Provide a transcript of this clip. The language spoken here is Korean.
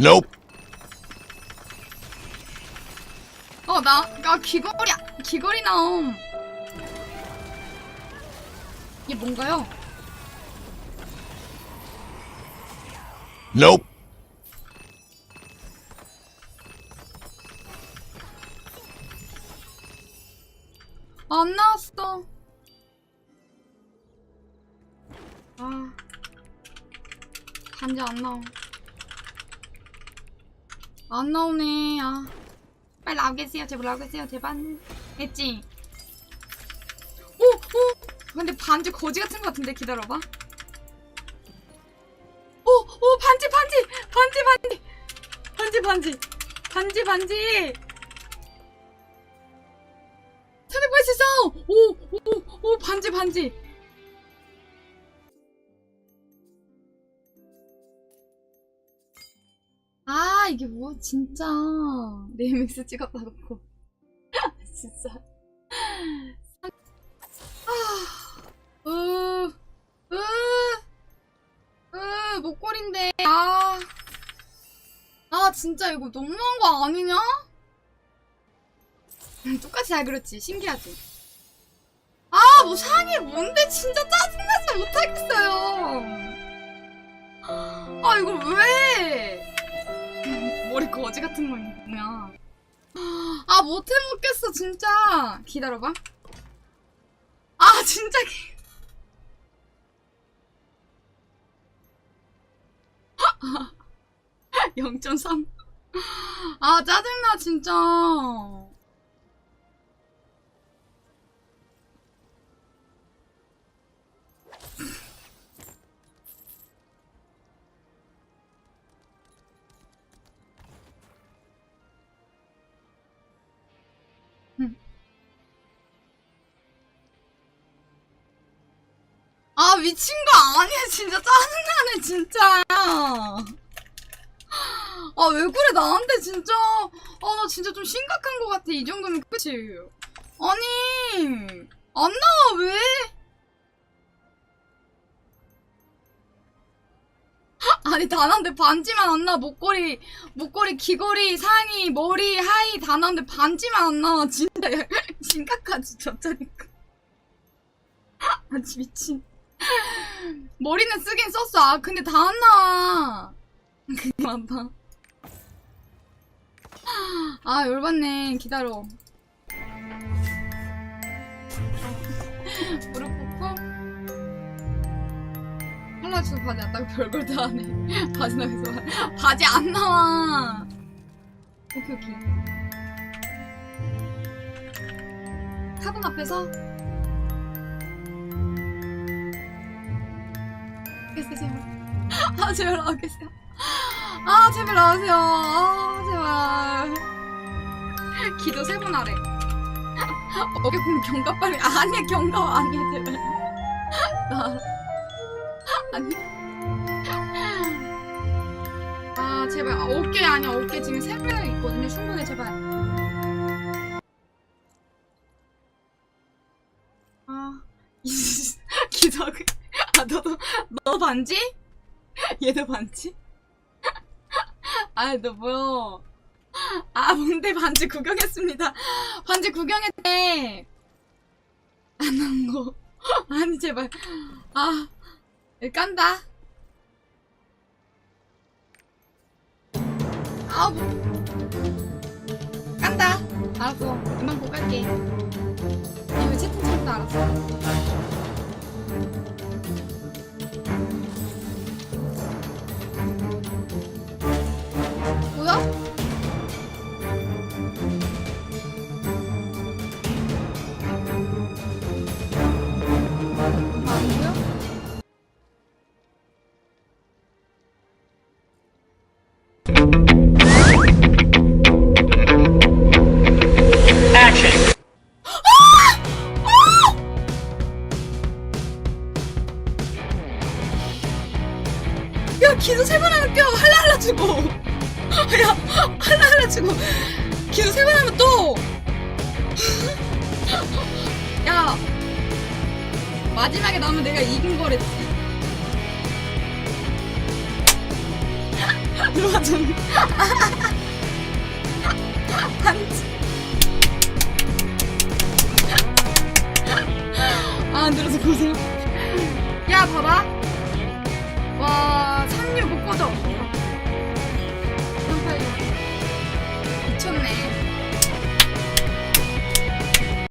Nope. 어, 나, 나 귀걸이, 귀걸이 나옴. 이게 뭔가요? Nope. 안 나왔어. 아. 반지 안 나옴. 안 나오네, 아. 빨리 나오겠어요, 제발 나오겠어요, 제발. 했지? 오, 오! 근데 반지 거지 같은 것 같은데, 기다려봐. 오, 오, 반지, 반지! 반지, 반지! 반지, 반지! 반지, 반지! 찾아볼 수 있어! 오, 오, 오, 반지, 반지! 이게 뭐, 진짜. 네임엑스 찍었다 놓고. 진짜. 아, 으, 으, 으, 목걸인데. 아. 아, 진짜 이거 너무한 거 아니냐? 음, 똑같이 잘 그렸지. 신기하지? 아, 뭐 상이 뭔데 진짜 짜증나서 못하겠어요. 아, 이걸 왜? 머리 거지 같은 거 뭐야? 아, 못해 먹겠어, 진짜. 기다려봐. 아, 진짜. 기- 0.3. 아, 짜증나, 진짜. 미친 거 아니야. 진짜 짜증나네, 진짜. 아, 왜 그래, 나한테 진짜. 아, 나 진짜 좀 심각한 거 같아. 이 정도면 끝이. 아니, 안 나와, 왜? 아니, 단한데 반지만 안 나와. 목걸이, 목걸이, 귀걸이, 상의, 머리, 하의 다 나왔는데 반지만 안 나와. 진짜 심각하지, 저짜니까. 아, 미친. 머리는 쓰긴 썼어. 아, 근데 다 안 나와. 그게 많다. 아, 열받네. 기다려. 무릎 꿇고. 팔라주 바지 안 따고 별걸 다 하네. 바지 나가서. 바지 안 나와. 오케이, 오케이. 카본 앞에서. 계세요, 제발. 아, 제발 나오겠어요. 아, 제발 나오세요. 아, 제발. 기도 세 번 하래. 어깨 보면 경갑발이 아니야, 경갑 아니야, 제발. 나. 아니. 아, 제발. 아, 어깨 아니야, 어깨 지금 세명 있거든요. 충분해, 제발. 너도, 너 반지? 얘도 반지? 아, 너 뭐야? 아, 뭔데 반지 구경했습니다. 반지 구경했대. 안 나온 거. 아니, 제발. 아, 깐다. 아, 뭐. 깐다. 알았어. 금방 보고 갈게. 이거 채팅창도 알았어. Thank you. 야, 기도 세 번 하면 껴. 할라할라 주고. 야, 할라할라 주고. 기도 세 번 하면 또. 야. 마지막에 나오면 내가 이긴 거랬지. 들어와 좀아 들어서 고생 야 봐봐 와36못 꺼져